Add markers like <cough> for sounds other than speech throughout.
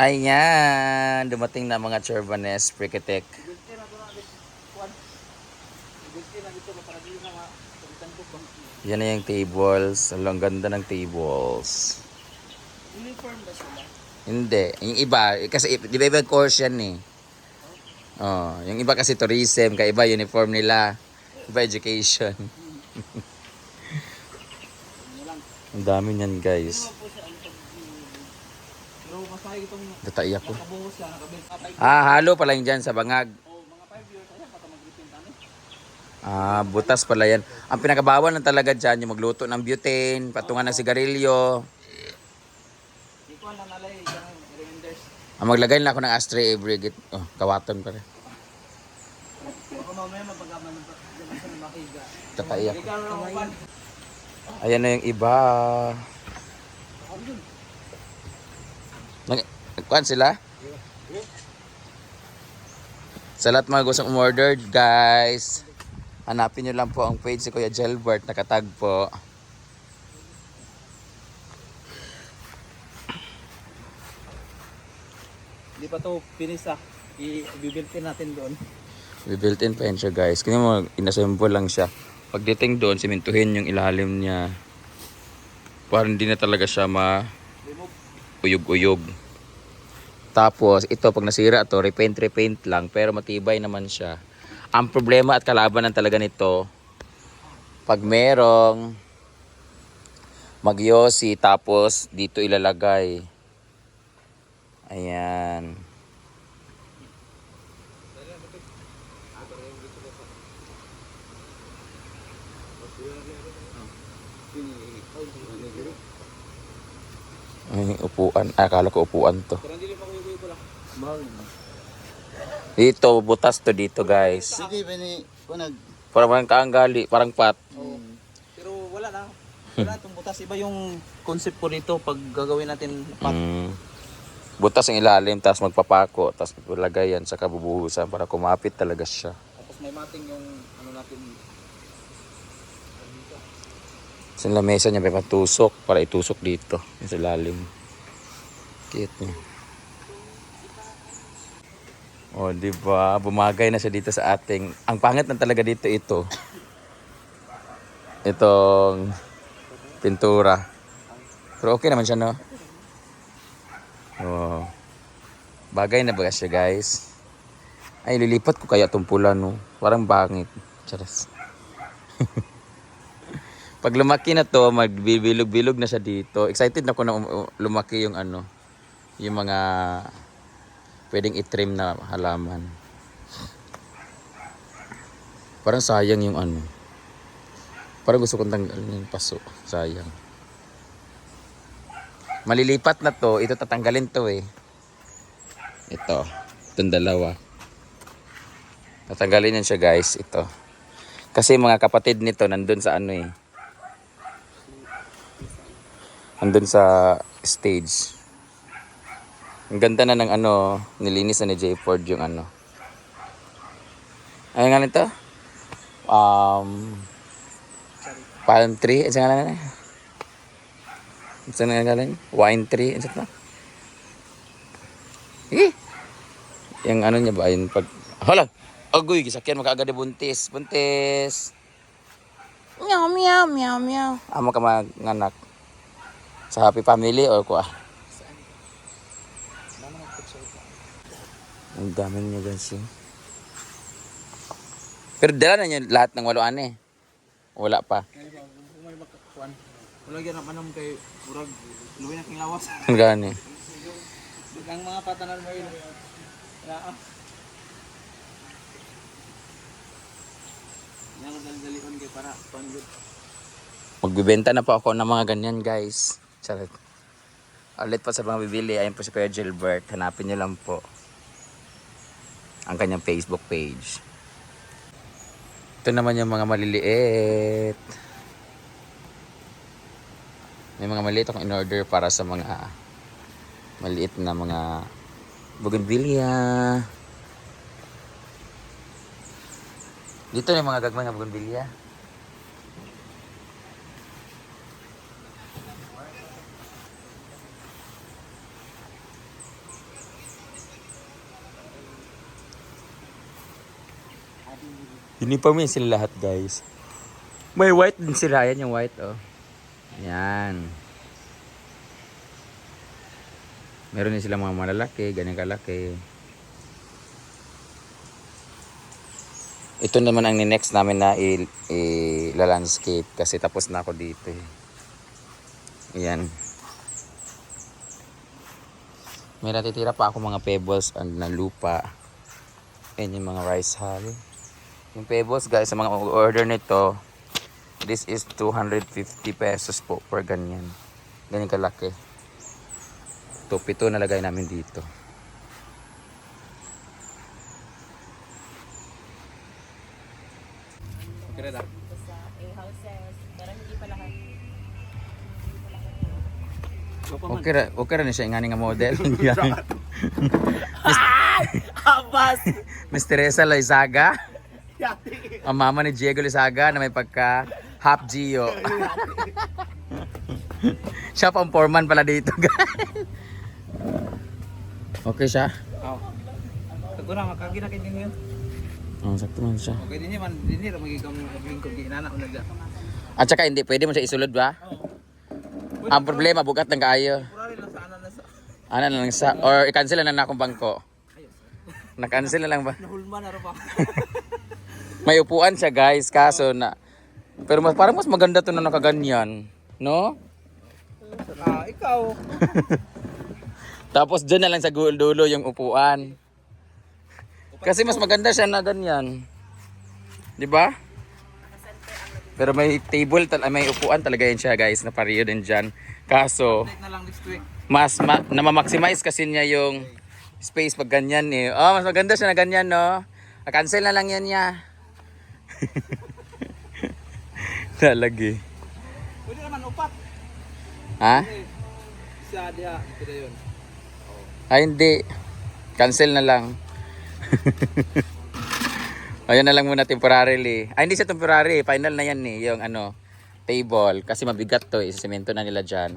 Ayan, dumating na mga ko bang Yan na yung tables. Ang ganda ng tables. uniform ba sila? Hindi. Yung iba, kasi di ba ibang course yan eh. Oh, yung iba kasi tourism, kaya iba uniform nila. Iba education. <laughs> Ang dami niyan guys. Ano po siya ang pag Pero masaya itong nakabuhos nakabel. Patay. Ah, halo pala yung dyan sa bangag. Oh, mga 5 years ayan pata mag-repaint kami. Ah, butas pala yan. Ang pinakabawal na talaga dyan, yung magluto ng butane, patungan ng sigarilyo. Di ko na nalay ganun reminders. Ang maglagay na ako ng ashtray every git. Oh, kawaton pa rin. Baka mamaya mapagaman ng diyan sa makiga. Tatay ako. Ikaw na. Ayan na yung iba. Nag nagkuhan sila? Sa lahat mga gustong umorder, guys, hanapin nyo lang po ang page si Kuya Gelbert, nakatag po. Di pa to finish ah. I-build natin doon. Built-in pa yan siya, guys. Kanya mo, inassemble lang siya. Pagdating doon, simintuhin yung ilalim niya. Para hindi na talaga siya ma uyog-uyog. Tapos, ito pag nasira to, repaint, repaint lang, pero matibay naman siya. Ang problema at kalabanan talaga nito, pag merong magyosi, tapos dito ilalagay. Ayan. Ay, upuan. Ah, akala ko upuan to. Pero hindi pa kuyo ko lang. Bang. Dito, butas to dito, guys. Sige, bini, kunag. Parang kaanggali, parang pat. Oh. Pero wala na. <laughs> Wala itong butas. Iba yung concept ko dito pag gagawin natin pat. Mm. Butas ang ilalim, tapos magpapako, tapos ilagay yan sa kabubuhusan para kumapit talaga siya. Tapos may mating yung ano natin. Sa lamesa niya may patusok para itusok dito, yung sa ilalim. Cute niya. Oh, di ba? Bumagay na siya dito sa ating. Ang pangit na talaga dito ito. Itong pintura. Pero okay naman siya, no? Oh. Bagay na ba siya, guys? Ay, lilipat ko kaya itong pula, no? Parang bangit. Charas. <laughs> Pag lumaki na to, magbibilog-bilog na siya dito. Excited na ako na um- um- lumaki yung ano, yung mga pwedeng itrim na halaman. Parang sayang yung ano. Parang gusto kong tanggalin yung paso. Sayang. Malilipat na to. Ito tatanggalin to eh. Ito. Itong dalawa. Tatanggalin yan siya guys. Ito. Kasi mga kapatid nito nandun sa ano eh. Nandun sa stage. Ang ganda na ng ano, nilinis na ni J Ford yung ano. Ano nga nito? Um, palm tree. Ano nga na? Ano nga galing? Wine tree. Ano ito? Eh! Yung ano niya ba? Yung pag... Hala! Agoy, gisakyan makaagad ni buntis. Buntis! Meow, meow, meow, meow. Amo ka manganak. Sa happy family or kuha? Ang dami niya guys eh. Pero dala na niya lahat ng waluan eh. Wala pa. Wala yan naman naman kay Urag. Luwi na king lawas. Ang gani. Ang mga patanan mo yun. Wala ah. Yan ang dali-dalion kay para panggod. Magbibenta na po ako ng mga ganyan guys. Charot. Ulit pa sa mga bibili. Ayun po si Kuya Gilbert. Hanapin niyo lang po. Ang kanyang Facebook page. Ito naman yung mga maliliit. May mga maliit akong in-order para sa mga maliit na mga bougainvillea. Dito yung mga gagmay na bougainvillea. Uniform yun sila lahat guys. May white din sila. Ayan yung white oh. Yan. Meron din sila mga malalaki, ganyan kalaki. Ito naman ang next namin na i-landscape kasi tapos na ako dito eh. Ayan. May natitira pa ako mga pebbles and na lupa. Ayan yung mga rice hull. Yung pebbles guys, sa mga order nito, this is 250 pesos po per ganyan. Ganyan kalaki. Ito, pito nalagay namin dito. Okay na sa A-houses, pero hindi pa lahat. Okay ra, okay ra ni siya nga nga model. <laughs> Abas! <laughs> Miss Teresa Loizaga. Ang mama ni Diego Lizaga na may pagka half Gio. siya pa ang foreman pala dito, guys. okay siya? Oh. Ako na, makagina kayo din yun. Oh, sakto man siya. Okay din man, din yun, magiging magiging kong ginana ko nagda. At saka hindi, pwede mo siya isulod ba? Ang problema, bukat ng kaayo. Purari lang sa anan na sa... Ano na lang sa, or i-cancel na na akong bangko. Na-cancel na lang ba? Nahulma na rin ba? <laughs> May upuan siya guys, kaso na, pero mas, parang mas maganda to na nakaganyan. No? ah, ikaw. <laughs> Tapos dyan na lang sa dulo yung upuan. Kasi mas maganda siya na ganyan. 'Di ba? Pero may table, tal- may upuan talaga yan siya guys, na pariyo din dyan. Kaso, mas ma- na-maximize kasi niya yung space pag ganyan eh. Oh, mas maganda siya na ganyan, no? Ah, Cancel na lang yan niya. <laughs> Talagi. Pwede naman upat. Ha? Isa diha, kita yun. Ay, hindi. Cancel na lang. <laughs> Ayan na lang muna temporarily. Ay, hindi siya temporary. Final na yan eh. Yung ano, table. Kasi mabigat to eh. Semento na nila dyan.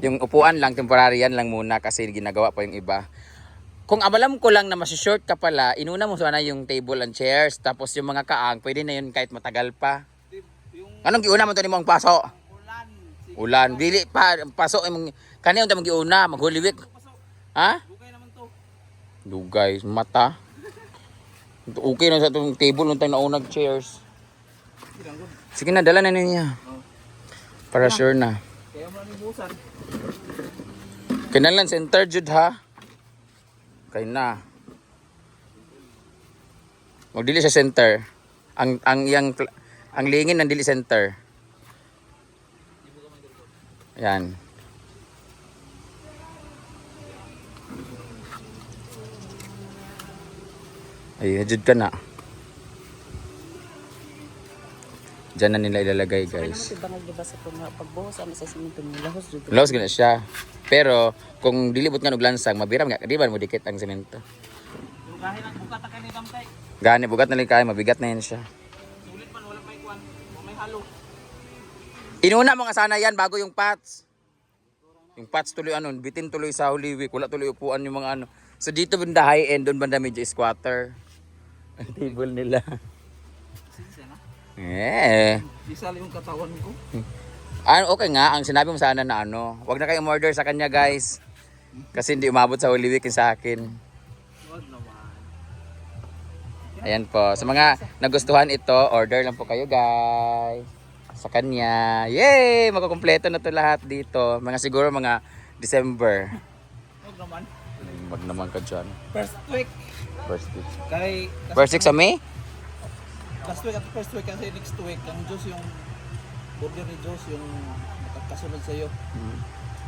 Yung upuan lang, temporary yan lang muna kasi ginagawa pa yung iba. Kung abalam ko lang na masishort ka pala, inuna mo sana yung table and chairs. Tapos yung mga kaang, pwede na yun kahit matagal pa. Yung Anong giuna mo to ni mong paso? ulan. Ulan. Dili pa. Paso. Imong, kanina yung giuna. Mag-holy week. Ha? bukay naman to. Dugay, mata. Okay na sa itong table nung tayo naunag chairs. Sige na, dala na niya. Para sure na. Kaya mo lang ibusan. Kinalan center jud ha. Kay na. Magdili sa center. Ang ang yang ang lingin ng dili center. Yan. Ay, jud ka na. Diyan na nila ilalagay guys. si bangag diba sa kung pagbuhos ano sa simento lahos jud. Laos gina siya. Pero kung dilibot nga og lansang, mabiram nga di ba mo dikit ang semento. Kahit ang bukata ka ni Damtay. Gani bugat na kay mabigat na yan siya. Sulit man, wala may kwan. May halo. Inuna mo nga sana yan bago yung pats. Yung pats tuloy ano, bitin tuloy sa Holy Week, wala tuloy upuan yung mga ano. So dito banda high end, doon banda medyo squatter. <laughs> Ang table nila. Eh. Isal yung katawan ko. Ano, okay nga, ang sinabi mo sana na ano, wag na kayong order sa kanya guys. Kasi hindi umabot sa Holy Week sa akin. Wag naman. Ayan po. Sa mga nagustuhan ito, order lang po kayo guys. Sa kanya. Yay! Magkukumpleto na to lahat dito. Mga siguro mga December. Wag naman. Wag naman ka dyan. First week. First week. Kay... First week sa May? Last week at first week kasi next week ang Diyos yung order ni Diyos yung makakasunod sa iyo.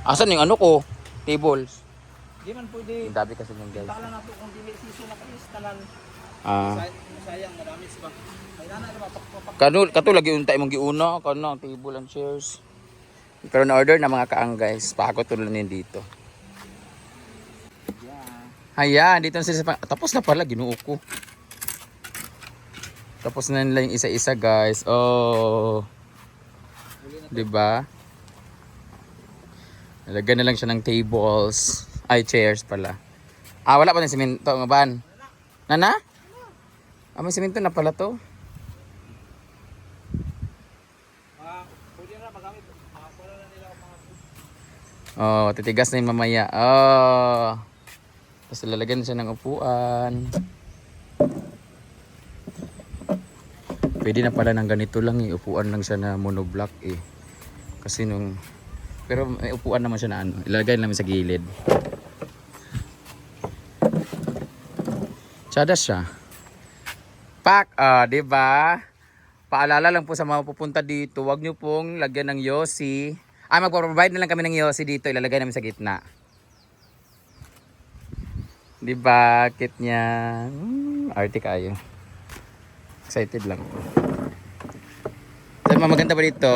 Asan yung ano ko? Tables. Di man pwede. Ang dami kasi ng guys. Baka lang nato kung dili season na kalis tanan. Ah. Say- Sayang marami. Ay nana na mapak Kano, kato lagi unta imong giuna, kano table and chairs. Pero na-order na mga kaang guys. Pakot tuloy din dito. Ayan, dito na sila sa Tapos na pala, ginuo ko. Tapos na nila yung isa-isa guys. Oh. 'Di ba? Nalagyan na lang siya ng tables. Ay, chairs pala. Ah, wala pa ng simento ng ban. Nana? Ah, may simento na pala to. Oh, titigas na yung mamaya. Oh. Tapos lalagyan siya ng upuan. Pwede na pala ng ganito lang eh. Upuan lang siya na monoblock eh. Kasi nung... Pero may upuan naman siya na ano. Ilalagay namin sa gilid. Tsada siya. Pak! Ah, di ba? Paalala lang po sa mga pupunta dito, wag niyo pong lagyan ng yosi. Ah, magpo-provide na lang kami ng yosi dito. Ilalagay namin sa gitna. Di ba? Kit niya. Hmm, arte kayo. Excited lang. So, maganda pa dito.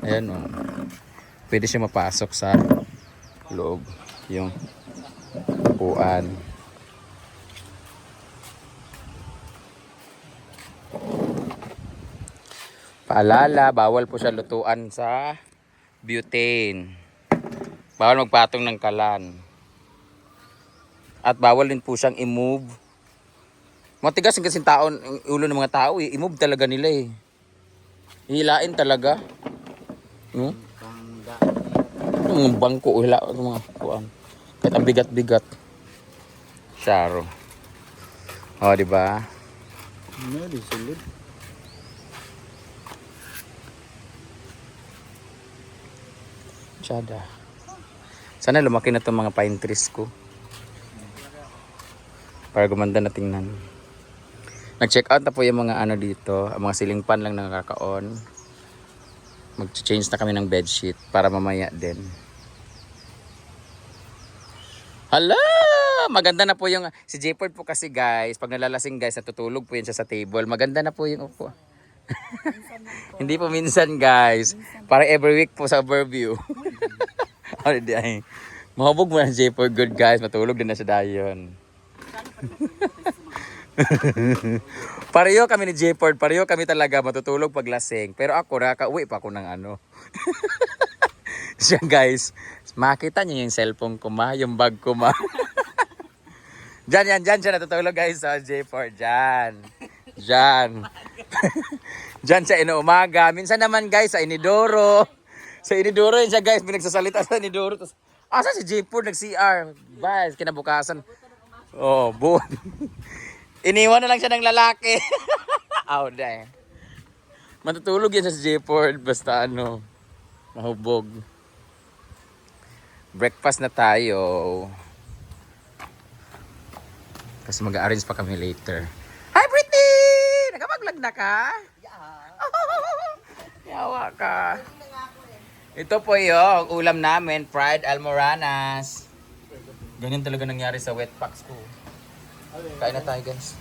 Ayan o. Pwede siya mapasok sa loob. Yung upuan. Paalala, bawal po siya lutuan sa butane. Bawal magpatong ng kalan. At bawal din po siyang i-move. Matigas yung kasing taon, ulo ng mga tao, eh. i-move talaga nila eh. Hilain talaga. No? Yung mga bangko, hila, yung mga kuan. Kahit ang bigat-bigat. Saro. O, di ba? Ano, di sulod. Tsada. Sana lumaki na itong mga pine trees ko. Para gumanda na tingnan. Nag-check out na po yung mga ano dito. Ang mga ceiling fan lang nakakaon. Mag-change na kami ng bedsheet para mamaya din. Hala! Maganda na po yung... Si Jayford po kasi guys, pag nalalasing guys, natutulog po yan siya sa table. Maganda na po yung upo. <laughs> Hindi po minsan guys. Para every week po sa overview. <laughs> Mahubog mo na Jayford good guys. Matulog din na siya dayon. <laughs> <laughs> pareho kami ni Jayford. Pareho kami talaga matutulog pag lasing. Pero ako, nakaka-uwi pa ako ng ano. <laughs> Siya guys, makita niyo yung cellphone ko ma, yung bag ko ma. <laughs> Diyan, yan, dyan siya natutulog guys sa J4. Diyan. Diyan. Diyan sa inuumaga. Minsan naman guys sa Inidoro. Sa Inidoro yun siya guys. Pinagsasalita sa Inidoro. Tapos, asa si J4 nag-CR? Guys, kinabukasan. Oh, buwan. Iniwan na lang siya ng lalaki. <laughs> Aw, dahil. Matutulog yan sa J4. Basta ano, mahubog. Breakfast na tayo. Kasi mag-arrange pa kami later. Hi, Britney! Nakapag-vlog na ka? <laughs> Yawa ka. Ito po yung ulam namin, fried almoranas. Ganyan talaga nangyari sa wet packs ko. Kain na tayo guys.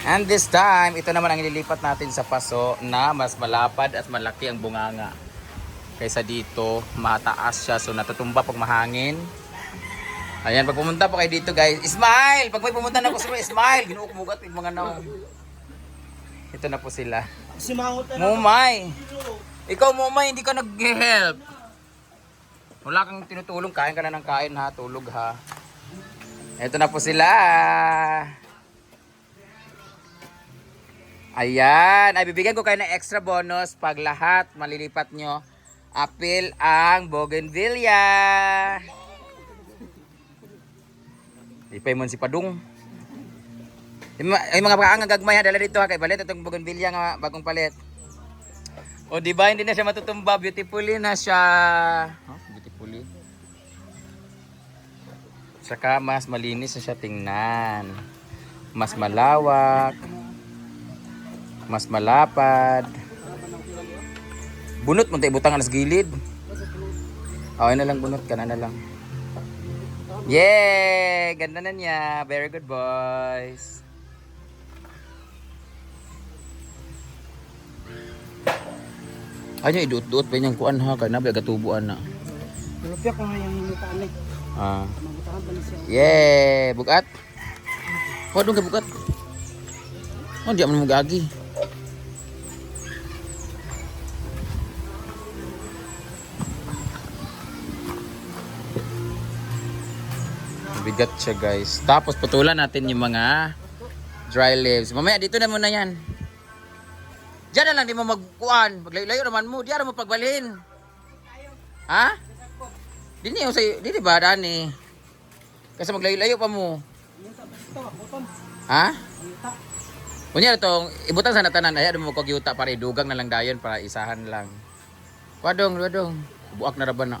And this time, ito naman ang ililipat natin sa paso na mas malapad at malaki ang bunganga. Kaysa dito, mataas siya so natutumba pag mahangin. Ayan, pag pumunta po kayo dito guys, smile! Pag may pumunta na sila, smile! Ginuukmugat yung mga naong. Ito na po sila. Mumay! Ikaw Mumay, hindi ka nag-help. Wala kang tinutulong, kain ka na ng kain ha, tulog ha. Ito na po sila. Ayan, ay ko kayo ng extra bonus pag lahat malilipat nyo. Apil ang Bougainvillea. Ipay mo si Padung. Yung mga, pakaangang gagmay ha, dala dito ha, kay balit itong Bougainvillea nga bagong palit. O di ba hindi na siya matutumba, beautifully na siya. Huh? Beautifully. Saka mas malinis na siya tingnan. Mas malawak. Mas malapad. Bunot mo tayo butang sa gilid. Okay na lang bunot ka na na lang. Yay! Ganda na niya. Very good boys. Ay, niya, iduot-duot pa niyang kuan ha. Kaya nabi, agatubuan na. Lupya ko na yung hinutaan. Ah. Yeah, bukat. Oh, doon ka bukat. Oh, di mo magagi. Bigat siya guys. Tapos putulan natin yung mga dry leaves. Mamaya dito na muna yan. Diyan na lang di mo magkuan. Maglayo-layo naman mo. Diyan mo pagbalhin. Ha? Dini yung sa'yo, dini ba dani? Kasi maglayo-layo pa mo. Ha? Kunya to, ibutan sa natanan ay mo kog yuta para idugang na lang dayon para isahan lang. Wadong, wadong. Buak na raban na.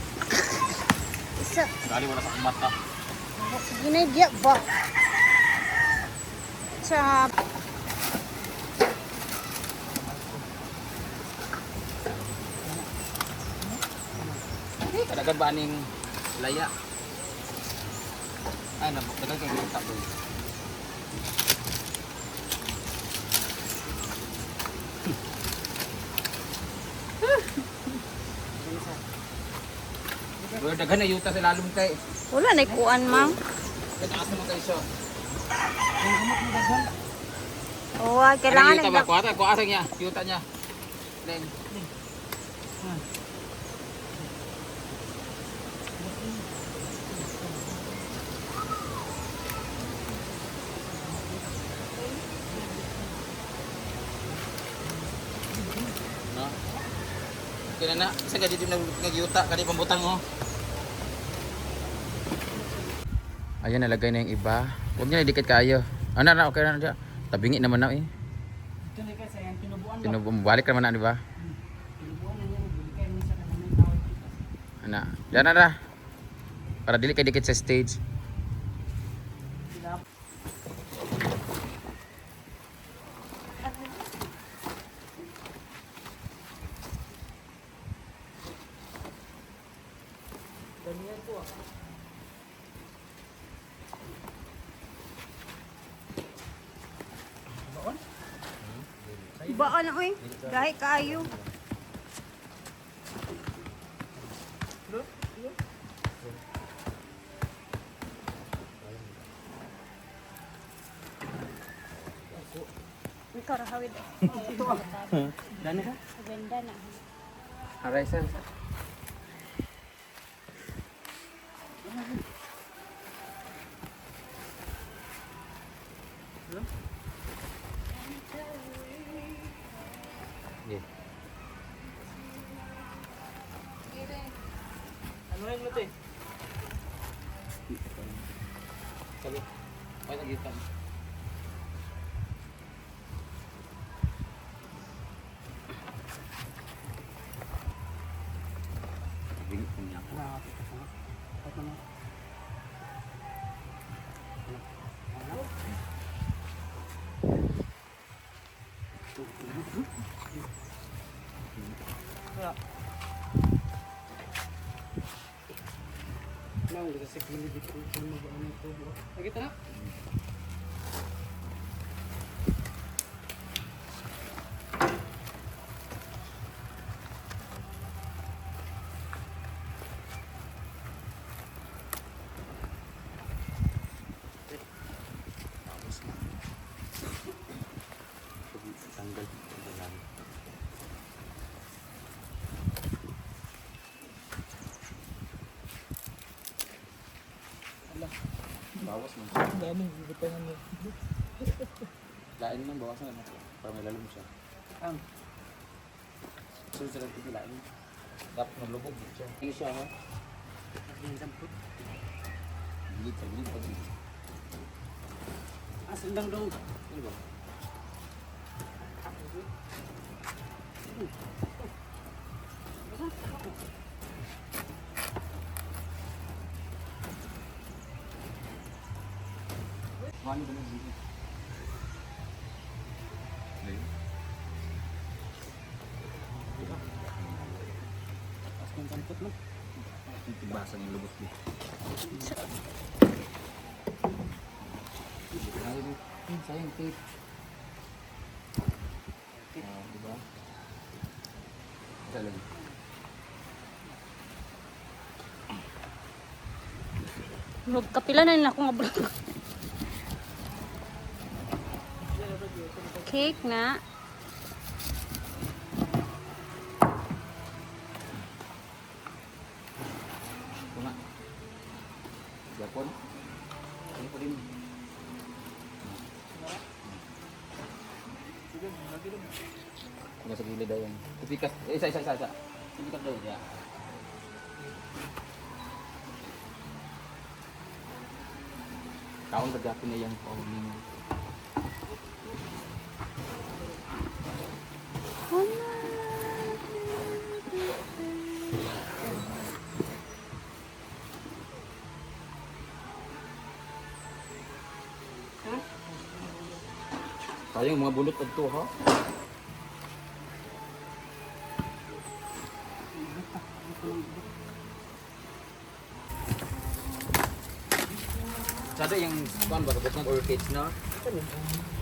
Dali wala sa mata. ginagya ba? Sa Kadagan ba aning laya? Ay, nabuk dagan kay yuta Well, daghan na yuta sa lalong kay. wala na kuan mang. Kataas naman kayo siya. Oo, ay, kailangan Ano yuta ba? kuha sa niya. Yuta niya. Len. No? Okay na. Isa ka dito nag-yuta. Kani pambutang mo. Ayan, nalagay na yung iba. Huwag niya idikit kayo. Ano na, okay na na siya. Tabingi naman na eh. Ito na kasi yung tinubuan ba? Tinubong, balik naman na, di ba? Tinubuan na yan. Bili kayo minsan na may tawag dito. Ana, yan na na. Para dili kay dikit sa stage. Dahil kayo. Ikaw rahawid. Dani ka? Ganda na. Aray, sir. Tabingi po niya ako. Ano na? Kaya. Nang kita sa kilid dito Bawas mo. Dami, ibutangan mo. Lain mo, bawasan na. Para may lalong siya. Ang. Sunod sa lang lain. Dapat maglubog din siya. Hindi siya ha. Ang dampot. Gilid sa gilid. Gilid. Asan lang daw. Ano ba? Kampot mo. Tibasa ng lubot niya. Sayang tape. Ah, di ba? Lang. Magkapila na rin ako nga vlog. Cake na. Ito nga. Japon. Ano pa rin? Hanggang sa gilid daw yan. Ipikas. Eh, isa, isa, isa, isa. Ipikas daw niya. Kaon ka Japon na yan. Ito ha. Sada yung kuan ba ng orchids na? Tupas